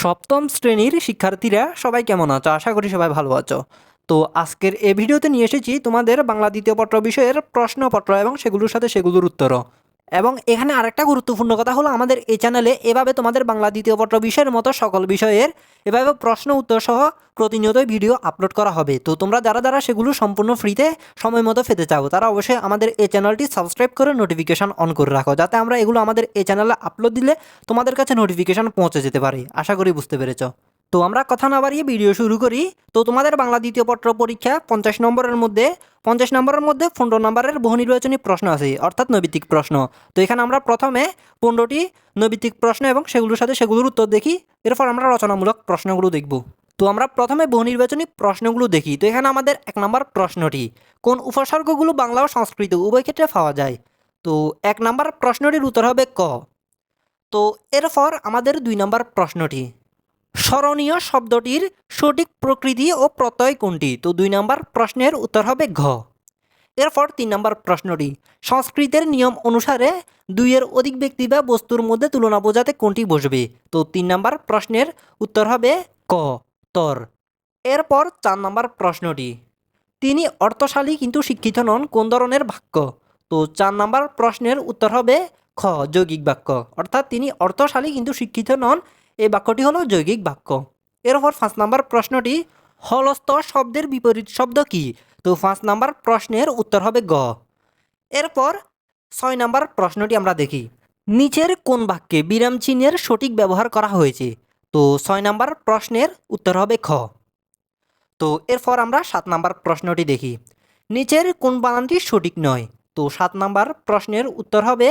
সপ্তম শ্রেণির শিক্ষার্থীরা সবাই কেমন আছো? আশা করি সবাই ভালো আছো। তো আজকের এই ভিডিওতে নিয়ে এসেছি তোমাদের বাংলা দ্বিতীয় পত্র বিষয়ের প্রশ্নপত্র এবং সেগুলোর সাথে সেগুলোর উত্তরও। এবং এখানে আরেকটা গুরুত্বপূর্ণ কথা হলো আমাদের এই চ্যানেলে এভাবে তোমাদের বাংলা দ্বিতীয় পত্র বিষয়ের মতো সকল বিষয়ের এভাবে প্রশ্ন, উত্তর সহ প্রতিনিয়তই ভিডিও আপলোড করা হবে। তো তোমরা যারা যারা সেগুলো সম্পূর্ণ ফ্রিতে সময় মতো পেতে চাও, তারা অবশ্যই আমাদের এই চ্যানেলটি সাবস্ক্রাইব করে নোটিফিকেশন অন করে রাখো, যাতে আমরা এগুলো আমাদের এই চ্যানেলে আপলোড দিলে তোমাদের কাছে নোটিফিকেশন পৌঁছে যেতে পারে। আশা করি বুঝতে পেরেছ। তো আমরা কথা না বাড়িয়ে ভিডিও শুরু করি। তো তোমাদের বাংলা দ্বিতীয় পত্র পরীক্ষা পঞ্চাশ নম্বরের মধ্যে, পঞ্চাশ নম্বরের মধ্যে পনেরো নম্বরের বহু নির্বাচনী প্রশ্ন আছে, অর্থাৎ নৈবিত্তিক প্রশ্ন। তো এখানে আমরা প্রথমে পনেরোটি নৈবিত্তিক প্রশ্ন এবং সেগুলোর সাথে সেগুলোর উত্তর দেখি, এরপর আমরা রচনামূলক প্রশ্নগুলো দেখব। তো আমরা প্রথমে বহু নির্বাচনী প্রশ্নগুলো দেখি। তো এখানে আমাদের এক নম্বর প্রশ্নটি, কোন উপসর্গগুলো বাংলা ও সংস্কৃত উভয় ক্ষেত্রে পাওয়া যায়? তো এক নম্বর প্রশ্নটির উত্তর হবে ক। তো এরপর আমাদের দুই নম্বর প্রশ্নটি স্মরণীয় শব্দটির সঠিক প্রকৃতি ও প্রত্যয় কোনটি? তো দুই নম্বর প্রশ্নের উত্তর হবে ঘ। এরপর তিন নম্বর প্রশ্নটি, সংস্কৃতের নিয়ম অনুসারে দুইয়ের অধিক ব্যক্তি বা বস্তুর মধ্যে তুলনা বোঝাতে কোনটি বসবে? তো তিন নম্বর প্রশ্নের উত্তর হবে ক, তর। এরপর চার নম্বর প্রশ্নটি, তিনি অর্থশালী কিন্তু শিক্ষিত নন, কোন ধরনের বাক্য? তো চার নম্বর প্রশ্নের উত্তর হবে খ, যৌগিক বাক্য। অর্থাৎ তিনি অর্থশালী কিন্তু শিক্ষিত নন এই বাক্যটি হলো যৌগিক বাক্য। এরপর পাঁচ নম্বর প্রশ্নটি হলস্ত শব্দের বিপরীত শব্দ কি? তো পাঁচ নাম্বার প্রশ্নের উত্তর হবে গ। এরপর ছয় নাম্বার প্রশ্নটি আমরা দেখি, নিচের কোন বাক্যে বিরাম চিহ্নের সঠিক ব্যবহার করা হয়েছে? তো ছয় নাম্বার প্রশ্নের উত্তর হবে খ। তো এরপর আমরা সাত নাম্বার প্রশ্নটি দেখি, নিচের কোন বানানটি সঠিক নয়? তো সাত নম্বর প্রশ্নের উত্তর হবে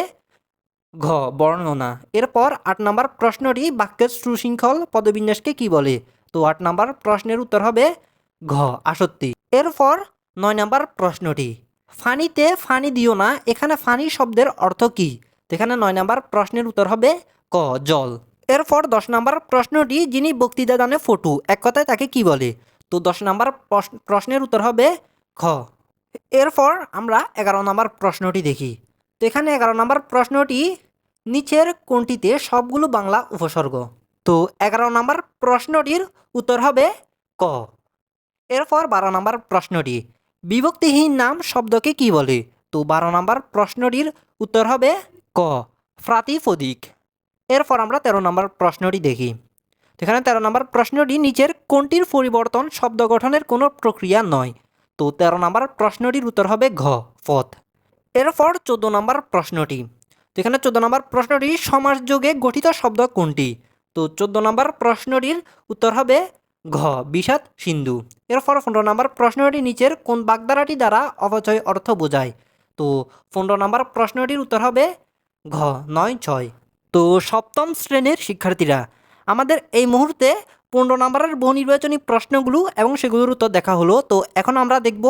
ঘ, বর্ণনা। এরপর আট নম্বর প্রশ্নটি বাক্যের সুশৃঙ্খল পদবিন্যাসকে কি বলে? তো আট নম্বর প্রশ্নের উত্তর হবে ঘ আসত্তি এরপর নয় নম্বর প্রশ্নটি, ফানিতে ফানি দিও না, এখানে ফানি শব্দের অর্থ কি? এখানে নয় নম্বর প্রশ্নের উত্তর হবে ক, জল। এরপর দশ নম্বর প্রশ্নটি, যিনি বক্তৃতা দানে ফটু, এক কথায় তাকে কি বলে? তো দশ নম্বর প্রশ্ন- প্রশ্নের উত্তর হবে খ এরপর আমরা এগারো নম্বর প্রশ্নটি দেখি। তো এখানে এগারো নম্বর প্রশ্নটি, নিচের কোনটিতে সবগুলো বাংলা উপসর্গ? তো এগারো নম্বর প্রশ্নটির উত্তর হবে ক। এরপর বারো নম্বর প্রশ্নটি, বিভক্তিহীন নাম শব্দকে কি বলে? তো বারো নম্বর প্রশ্নটির উত্তর হবে ক প্রাতিপদিক এরপর আমরা তেরো নম্বর প্রশ্নটি দেখি। এখানে তেরো নম্বর প্রশ্নটি, নিচের কোনটির পরিবর্তন শব্দ গঠনের কোনো প্রক্রিয়া নয়? তো তেরো নম্বর প্রশ্নটির উত্তর হবে ঘ পথ এরপর চোদ্দ নম্বর প্রশ্নটি। তো এখানে চোদ্দ নম্বর প্রশ্নটি সমাসযোগে গঠিত শব্দ কোনটি? তো চোদ্দ নম্বর প্রশ্নটির উত্তর হবে ঘ, বিষাদ সিন্ধু। এরপর পনেরো নম্বর প্রশ্নটি নিচের কোন বাগধারাটি দ্বারা অপচয় অর্থ বোঝায়? তো পনেরো নম্বর প্রশ্নটির উত্তর হবে ঘ, নয়, ছয়। তো সপ্তম শ্রেণির শিক্ষার্থীরা, আমাদের এই মুহূর্তে পনেরো নম্বরের বহু নির্বাচনী প্রশ্নগুলো এবং সেগুলোর উত্তর দেখা হলো। তো এখন আমরা দেখব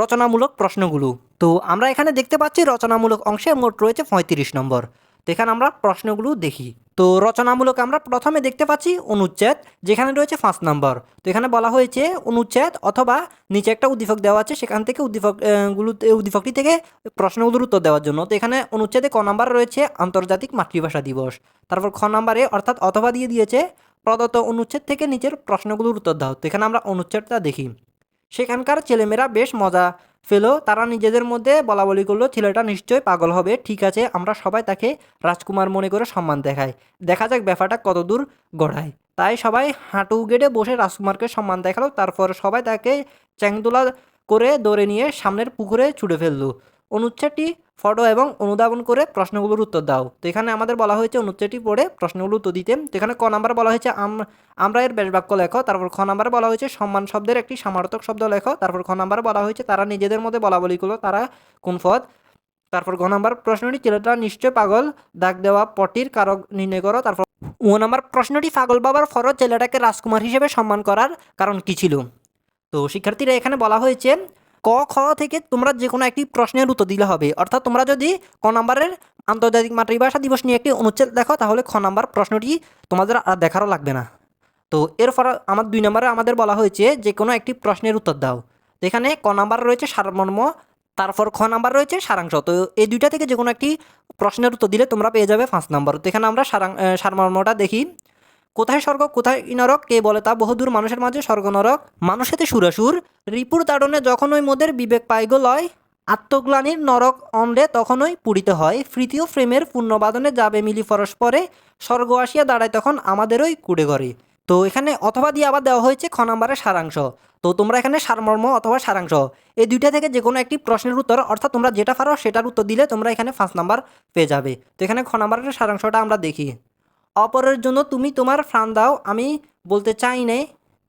রচনামূলক প্রশ্নগুলো। তো আমরা এখানে দেখতে পাচ্ছি রচনামূলক অংশে মোট রয়েছে পঁয়ত্রিশ নম্বর। তো এখানে আমরা প্রশ্নগুলো দেখি। তো রচনামূলক আমরা প্রথমে দেখতে পাচ্ছি অনুচ্ছেদ যেখানে রয়েছে পাঁচ নম্বর তো এখানে বলা হয়েছে অনুচ্ছেদ অথবা নিচে একটা উদ্দীপক দেওয়া আছে সেখান থেকে উদ্দীপক আহ, উদ্দীপকটি থেকে প্রশ্নগুলোর উত্তর দেওয়ার জন্য। তো এখানে অনুচ্ছেদে ক নাম্বার রয়েছে আন্তর্জাতিক মাতৃভাষা দিবস। তারপর খ নাম্বারে অর্থাৎ অথবা দিয়ে দিয়েছে প্রদত্ত অনুচ্ছেদ থেকে নিচের প্রশ্নগুলোর উত্তর দাও। তো এখানে আমরা অনুচ্ছেদটা দেখি। সেখানকার ছেলেমেয়েরা বেশ মজা ফেলো, তারা নিজেদের মধ্যে বলা বলি করল, ছেলেটা নিশ্চয়ই পাগল হবে, ঠিক আছে, আমরা সবাই তাকে রাজকুমার মনে করে সম্মান দেখাই। দেখা যাক ব্যাপারটা কতদূর গড়ায়। তাই সবাই হাঁটু গেটে বসে রাজকুমারকে সম্মান দেখাল, তারপর সবাই তাকে চ্যাংদোলা করে দৌড়ে নিয়ে সামনের পুকুরে ছুটে ফেলল। অনুচ্ছেদটি ফটো এবং অনুধাবন করে প্রশ্নগুলোর উত্তর দাও। তো এখানে আমাদের বলা হয়েছে, অনুচ্ছেদটি পড়ে প্রশ্নগুলো উত্তর দিতে। তো এখানে ক নাম্বার বলা হয়েছে, আম- আমরা এর বেশ বাক্য লেখো। তারপর খ নাম্বার বলা হয়েছে, সম্মান শব্দের একটি সমার্থক শব্দ লেখো। তারপর খ নাম্বারে বলা হয়েছে, তারা নিজেদের মধ্যে বলা বলি করল তারা কোন পদ? তারপর ঘ নাম্বার প্রশ্নটি, ছেলেটা নিশ্চয় পাগল দাগ দেওয়া পটির কারক নির্ণয় করো। তারপর ও নাম্বার প্রশ্নটি, পাগল বাবার ফরজ ছেলেটাকে রাজকুমার হিসেবে সম্মান করার কারণ কি ছিল? তো শিক্ষার্থীরা এখানে বলা হয়েছে ক, খ থেকে তোমরা যে কোনো একটি প্রশ্নের উত্তর দিলে হবে। অর্থাৎ তোমরা যদি ক নাম্বারের আন্তর্জাতিক মাতৃভাষা দিবস নিয়ে একটি অনুচ্ছেদ দেখো, তাহলে খ নাম্বার প্রশ্নটি তোমাদের আর দেখারও লাগবে না। তো এরপর আমার দুই নম্বরে আমাদের বলা হয়েছে যে কোনো একটি প্রশ্নের উত্তর দাও। তো এখানে ক নাম্বার রয়েছে সারমর্ম, তারপর খ নাম্বার রয়েছে সারাংশ। তো এই দুইটা থেকে যে কোনো একটি প্রশ্নের উত্তর দিলে তোমরা পেয়ে যাবে পাঁচ নাম্বার। তো এখানে আমরা সারাং সারমর্মটা দেখি। কোথায় স্বর্গ, কোথায় নরক কে বলে তা বহুদূর মানুষের মাঝে স্বর্গ, নরক। মানুষেতে সুরাসুর। রিপুর তাড়নে যখন ওই মোদের বিবেক পাইগ লয়, আত্মগ্লানির নরক অন্ডে তখনই পুড়িতে হয়। তৃতীয় ফ্রেমের পুণ্যবাদনে যাবে মিলি পরস্পরে, স্বর্গ আসিয়া দাঁড়ায় তখন আমাদেরই কুড়ে ঘরে তো এখানে অথবা দিয়ে আবার দেওয়া হয়েছে খ নাম্বারের সারাংশ। তো তোমরা এখানে সারমর্ম অথবা সারাংশ। এই দুইটা থেকে যে কোনো একটি প্রশ্নের উত্তর, অর্থাৎ তোমরা যেটা পারো সেটার উত্তর দিলে তোমরা এখানে পাঁচ নাম্বার পেয়ে যাবে। তো এখানে খ নাম্বারের সারাংশটা আমরা দেখি। অপরের জন্য তুমি তোমার প্রাণ দাও, আমি বলতে চাই নাই।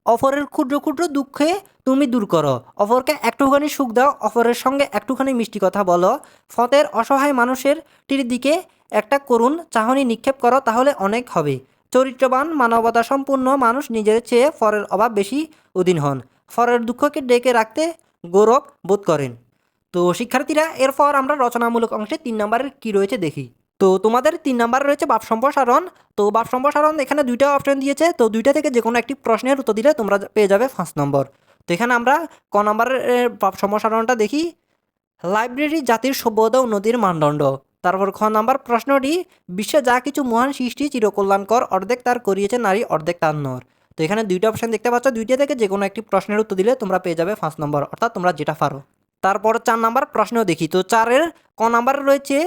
অপরের ক্ষুদ্র ক্ষুদ্র দুঃখে তুমি দূর করো। অপরকে একটুখানি সুখ দাও, অপরের সঙ্গে একটুখানি মিষ্টি কথা বলো। ফতের অসহায় মানুষের টির দিকে একটা করুণ চাহনি নিক্ষেপ করো, তাহলে অনেক হবে। চরিত্রবান, মানবতা সম্পূর্ণ মানুষ নিজের চেয়ে ফরের অভাব বেশি অধীন হন। ফরের দুঃখকে ডেকে রাখতে গৌরব বোধ করেন। তো শিক্ষার্থীরা, এরপর আমরা রচনামূলক অংশে তিন নম্বরের কী রয়েছে দেখি। তো তোমাদের তিন নাম্বার রয়েছে বাপ সম্প্রসারণ তো বাপ সম্প্রসারণ এখানে দুইটা অপশন দিয়েছে। তো দুইটা থেকে যে কোনো একটি প্রশ্নের উত্তর দিলে তোমরা পেয়ে যাবে পাঁচ নম্বর তো এখানে আমরা ক নম্বরের বাপ সম্প্রসারণটা দেখি। লাইব্রেরি জাতির সভ্যতা উন্নতির মানদণ্ড। তারপর খ নাম্বার প্রশ্নটি, বিশ্বে যা কিছু মহান সৃষ্টি চিরকল্যাণকর, অর্ধেক তার করিয়েছে নারী, অর্ধেক তার নর। তো এখানে দুইটা অপশন দেখতে পাচ্ছ। দুইটা থেকে যে কোনো একটি প্রশ্নের উত্তর দিলে তোমরা পেয়ে যাবে পাঁচ নম্বর অর্থাৎ তোমরা যেটা পারো। তারপর চার নাম্বার প্রশ্ন দেখি। তো চারের ক নাম্বার রয়েছে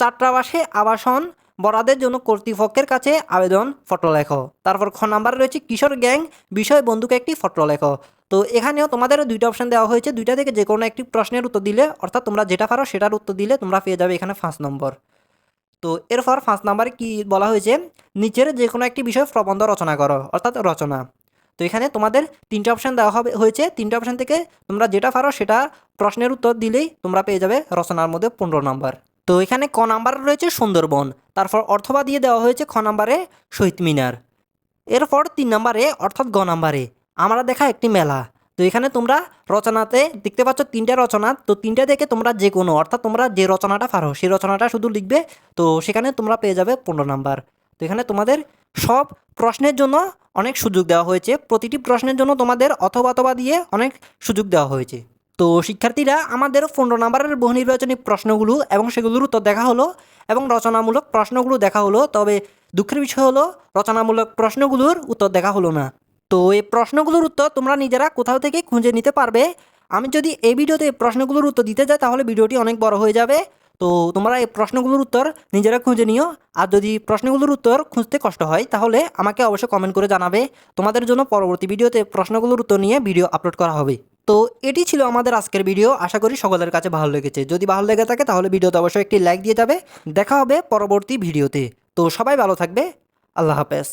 ছাত্রাবাসে আবাসন বরাদের জন্য কর্তৃপক্ষের কাছে আবেদন ফটো লেখো তারপর খ নাম্বারে রয়েছে কিশোর গ্যাং বিষয় বন্ধুকে একটি ফটো লেখো তো এখানেও তোমাদের দুইটা অপশন দেওয়া হয়েছে। দুইটা থেকে যে কোনো একটি প্রশ্নের উত্তর দিলে, অর্থাৎ তোমরা যেটা পারো সেটার উত্তর দিলে তোমরা পেয়ে যাবে এখানে পাঁচ নম্বর। তো এরপর পাঁচ নাম্বারে কি বলা হয়েছে? নিচের যে কোনো একটি বিষয় প্রবন্ধ রচনা করো, অর্থাৎ রচনা। তো এখানে তোমাদের তিনটা অপশন দেওয়া হবে, হয়েছে। তিনটা অপশন থেকে তোমরা যেটা পারো সেটা প্রশ্নের উত্তর দিলেই তোমরা পেয়ে যাবে রচনার মধ্যে পনেরো নাম্বার। তো এখানে ক নাম্বার রয়েছে সুন্দরবন। তারপর অর্থবা দিয়ে দেওয়া হয়েছে খ নাম্বারে শহীদ মিনার। এরপর তিন নাম্বারে অর্থাৎ গ নাম্বারে আমরা দেখা একটি মেলা। তো এখানে তোমরা রচনাতে দেখতে পাচ্ছ তিনটা রচনা। তো তিনটা থেকে তোমরা যে কোনো অর্থাৎ তোমরা যে রচনাটা পারো, সেই রচনাটা শুধু লিখবে। তো সেখানে তোমরা পেয়ে যাবে পনেরো নাম্বার। তো এখানে তোমাদের সব প্রশ্নের জন্য অনেক সুযোগ দেওয়া হয়েছে। প্রতিটি প্রশ্নের জন্য তোমাদের অথবা অথবা দিয়ে অনেক সুযোগ দেওয়া হয়েছে। তো শিক্ষার্থীরা, আমাদের পনেরো নাম্বারের বহু নির্বাচনী প্রশ্নগুলো এবং সেগুলোর উত্তর দেখা হলো এবং রচনামূলক প্রশ্নগুলো দেখা হলো, তবে দুঃখের বিষয় হলো রচনামূলক প্রশ্নগুলোর উত্তর দেখা হলো না। তো এই প্রশ্নগুলোর উত্তর তোমরা নিজেরা কোথাও থেকে খুঁজে নিতে পারবে। আমি যদি এই ভিডিওতে প্রশ্নগুলোর উত্তর দিতে যাই, তাহলে ভিডিওটি অনেক বড় হয়ে যাবে। তো তোমরা এই প্রশ্নগুলোর উত্তর নিজেরা খুঁজে নিও। আর যদি প্রশ্নগুলোর উত্তর খুঁজতে কষ্ট হয়, তাহলে আমাকে অবশ্যই কমেন্ট করে জানাবে। তোমাদের জন্য পরবর্তী ভিডিওতে প্রশ্নগুলোর উত্তর নিয়ে ভিডিও আপলোড করা হবে। তো এটি ছিল আমাদের আজকের ভিডিও আশা করি সকলের কাছে ভালো লেগেছে। যদি ভালো লেগে থাকে, তাহলে ভিডিওতে অবশ্যই একটি লাইক দিয়ে যাবে। দেখা হবে পরবর্তী ভিডিওতে তো সবাই ভালো থাকবে। আল্লাহ হাফেজ।